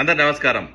అందరు నమస్కారం.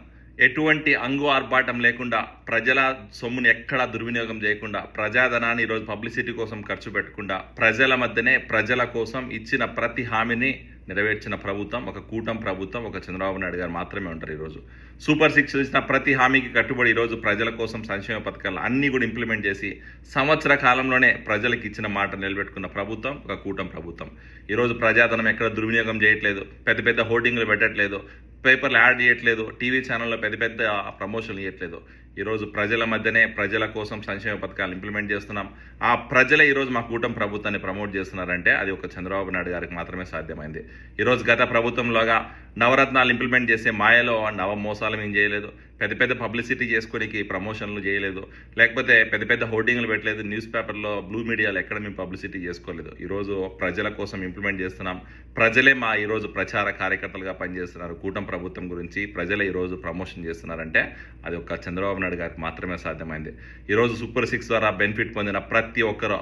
ఎటువంటి అంగు ఆర్భాటం లేకుండా ప్రజల సొమ్ముని ఎక్కడా దుర్వినియోగం చేయకుండా ప్రజాధనాన్ని ఈరోజు పబ్లిసిటీ కోసం ఖర్చు పెట్టకుండా ప్రజల మధ్యనే ప్రజల కోసం ఇచ్చిన ప్రతి హామీని నెరవేర్చిన ప్రభుత్వం ఒక కూటమి ప్రభుత్వం ఒక చంద్రబాబు నాయుడు గారు మాత్రమే ఉంటారు ఈరోజు. సూపర్ సిక్స్ ఇచ్చిన ప్రతి హామీకి కట్టుబడి ఈరోజు ప్రజల కోసం సంక్షేమ పథకాలు అన్నీ కూడా ఇంప్లిమెంట్ చేసి సంవత్సర కాలంలోనే ప్రజలకు ఇచ్చిన మాట నిలబెట్టుకున్న ప్రభుత్వం ఒక కూటమి ప్రభుత్వం. ఈరోజు ప్రజాధనం ఎక్కడ దుర్వినియోగం చేయట్లేదు పెద్ద పెద్ద హోర్డింగ్లు పెట్టట్లేదు పేపర్లు యాడ్ చేయట్లేదు టీవీ ఛానల్లో పెద్ద పెద్ద ప్రమోషన్లు చేయట్లేదు ఈరోజు ప్రజల మధ్యనే ప్రజల కోసం సంక్షేమ పథకాలు ఇంప్లిమెంట్ చేస్తున్నాం. ఆ ప్రజలే ఈరోజు మా కూటమి ప్రభుత్వాన్ని ప్రమోట్ చేస్తున్నారంటే అది ఒక చంద్రబాబు నాయుడు గారికి మాత్రమే సాధ్యమైంది. ఈరోజు గత ప్రభుత్వంలోగా నవరత్నాలు ఇంప్లిమెంట్ చేసే మాయలో నవ మోసాలు ఏం చేయలేదు. పెద్ద పెద్ద పబ్లిసిటీ చేసుకోనికి ప్రమోషన్లు చేయలేదు. లేకపోతే పెద్ద పెద్ద హోర్డింగ్లు పెట్టలేదు. న్యూస్ పేపర్లో బ్లూ మీడియాలో ఎక్కడ మేము పబ్లిసిటీ చేసుకోలేదు. ఈరోజు ప్రజల కోసం ఇంప్లిమెంట్ చేస్తున్నాం. ప్రజలే మా ఈరోజు ప్రచార కార్యకర్తలుగా పనిచేస్తున్నారు. కూటమి ప్రభుత్వం గురించి ప్రజలే ఈరోజు ప్రమోషన్ చేస్తున్నారంటే అది ఒక చంద్రబాబు నాయుడు గారికి మాత్రమే సాధ్యమైంది. ఈరోజు సూపర్ సిక్స్ ద్వారా బెనిఫిట్ పొందిన ప్రతి ఒక్కరు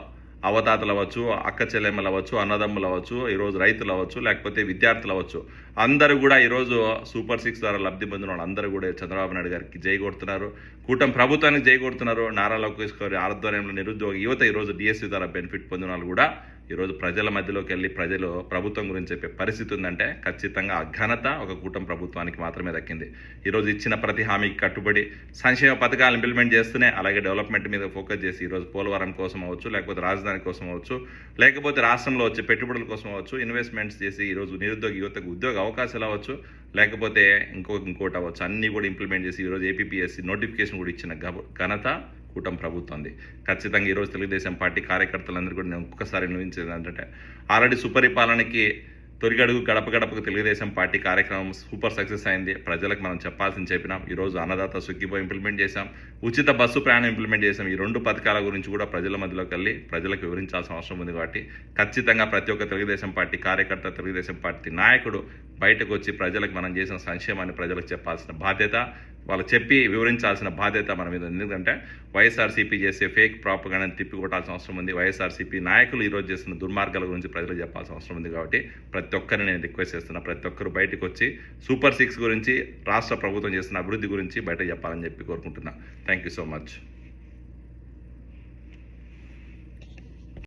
అవతాతలు అవ్వచ్చు అక్క చెల్లెమ్మలు అవ్వచ్చు అన్నదమ్ములు అవ్వచ్చు ఈరోజు రైతులు అవ్వచ్చు లేకపోతే విద్యార్థులు అవ్వచ్చు. అందరూ కూడా ఈరోజు సూపర్ సిక్స్ ద్వారా లబ్ధి పొందిన వాళ్ళు అందరూ కూడా చంద్రబాబు నాయుడు గారికి జై కొడుతున్నారు. కూటమి ప్రభుత్వానికి జై కొడుతున్నారు. నారా లోకేష్ గారి ఆధ్వర్యంలో నిరుద్యోగ యువత ఈరోజు డిఎస్సి ద్వారా బెనిఫిట్ పొందిన వాళ్ళు కూడా ఈరోజు ప్రజల మధ్యలోకి వెళ్ళి ప్రజలు ప్రభుత్వం గురించి చెప్పే పరిస్థితి ఉందంటే ఖచ్చితంగా అఘనత ఘనత ఒక కూటమి ప్రభుత్వానికి మాత్రమే దక్కింది. ఈరోజు ఇచ్చిన ప్రతి హామీకి కట్టుబడి సంక్షేమ పథకాలు ఇంప్లిమెంట్ చేస్తూనే అలాగే డెవలప్మెంట్ మీద ఫోకస్ చేసి ఈరోజు పోలవరం కోసం అవ్వచ్చు లేకపోతే రాజధాని కోసం అవ్వచ్చు లేకపోతే రాష్ట్రంలో వచ్చే పెట్టుబడుల కోసం అవ్వచ్చు ఇన్వెస్ట్మెంట్స్ చేసి ఈరోజు నిరుద్యోగ యువతకు ఉద్యోగ అవకాశాలు అవ్వచ్చు లేకపోతే ఇంకో ఇంకోటి అవ్వచ్చు. అన్నీ కూడా ఇంప్లిమెంట్ చేసి ఈరోజు ఏపీఎస్సి నోటిఫికేషన్ కూడా ఇచ్చిన గబ- ఘనత కూటమి ప్రభుత్వంది. ఖచ్చితంగా ఈరోజు తెలుగుదేశం పార్టీ కార్యకర్తలందరూ కూడా నేను ఒక్కసారి నిర్వహించేది ఏంటంటే ఆల్రెడీ సుపరిపాలనకి తొలిగడుగు గడప గడపకు తెలుగుదేశం పార్టీ కార్యక్రమం సూపర్ సక్సెస్ అయింది. ప్రజలకు మనం చెప్పాల్సింది చెప్పినాం. ఈరోజు అన్నదాత సుఖీబో ఇంప్లిమెంట్ చేశాం. ఉచిత బస్సు ప్రయాణం ఇంప్లిమెంట్ చేశాం. ఈ రెండు పథకాల గురించి కూడా ప్రజల మధ్యలోకి వెళ్ళి ప్రజలకు వివరించాల్సిన అవసరం ఉంది కాబట్టి ఖచ్చితంగా ప్రతి ఒక్క తెలుగుదేశం పార్టీ కార్యకర్త తెలుగుదేశం పార్టీ నాయకుడు బయటకు వచ్చి ప్రజలకు మనం చేసిన సంక్షేమాన్ని ప్రజలకు చెప్పాల్సిన బాధ్యత వాళ్ళు చెప్పి వివరించాల్సిన బాధ్యత మన మీద ఉంది. ఎందుకంటే వైఎస్ఆర్సీపీ చేసే ఫేక్ ప్రాపగానే తిప్పి కొట్టాల్సిన అవసరం ఉంది. వైఎస్ఆర్సీపీ నాయకులు ఈరోజు చేసిన దుర్మార్గాల గురించి ప్రజలకు చెప్పాల్సిన అవసరం ఉంది కాబట్టి ప్రతి ఒక్కరిని నేను రిక్వెస్ట్ చేస్తున్నా. ప్రతి ఒక్కరు బయటకు వచ్చి సూపర్ సిక్స్ గురించి రాష్ట్ర ప్రభుత్వం చేసిన అభివృద్ధి గురించి బయట చెప్పాలని చెప్పి కోరుకుంటున్నా. Thank you so much.